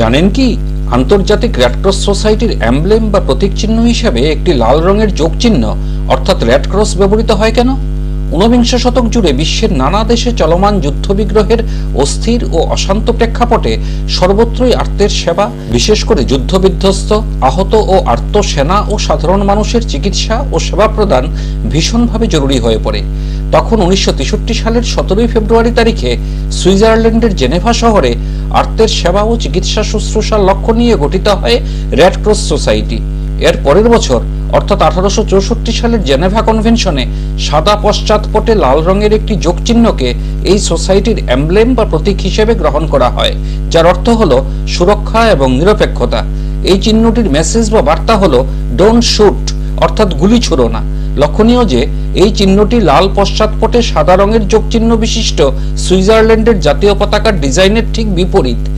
জানেন কি? আন্তর্জাতিক রেডক্রস সোসাইটির অ্যাম্বলেম বা প্রতীক চিহ্ন হিসেবে একটি লাল রঙের যোগ চিহ্ন, অর্থাৎ রেড ক্রস ব্যবহৃত হয় কেন? ঊনবিংশ শতক জুড়ে বিশ্বের নানা দেশে চলমান যুদ্ধবিগ্রহের অস্থির ও অশান্ত প্রেক্ষাপটে সর্বত্রই আর্তের সেবা, বিশেষ করে যুদ্ধবিধ্বস্ত, আহত ও আর্ত সেনা ও সাধারণ মানুষের চিকিৎসা ও সেবা প্রদান ভীষণভাবে জরুরি হয়ে পড়ে। তখন উনিশশো তেষট্টি সালের সতেরোই ফেব্রুয়ারি তারিখে সুইজারল্যান্ডের জেনেভা শহরে আর্তের সেবা ও চিকিৎসা শুশ্রূষার লক্ষ্য নিয়ে গঠিত হয় রেড ক্রস সোসাইটি। এর পরের বছর, অর্থাৎ আঠারোশো চৌষট্টি সালের জেনেভা কনভেনশনে সাদা পশ্চাৎপটে লাল রঙের একটি যোগ চিহ্নকে এই সোসাইটির অ্যাম্বলেম বা প্রতীক হিসেবে গ্রহণ করা হয়, যার অর্থ হলো সুরক্ষা এবং নিরপেক্ষতা। এই চিহ্নটির মেসেজ বা বার্তা হলো ডোন্ট শুট অর্থাৎ গুলি ছুড়ো না। লক্ষণীয় যে এই চিহ্নটি লাল পশ্চাৎপটে সাদা রঙের যোগ চিহ্ন বিশিষ্ট সুইজারল্যান্ডের জাতীয় পতাকার ডিজাইনের ঠিক বিপরীত।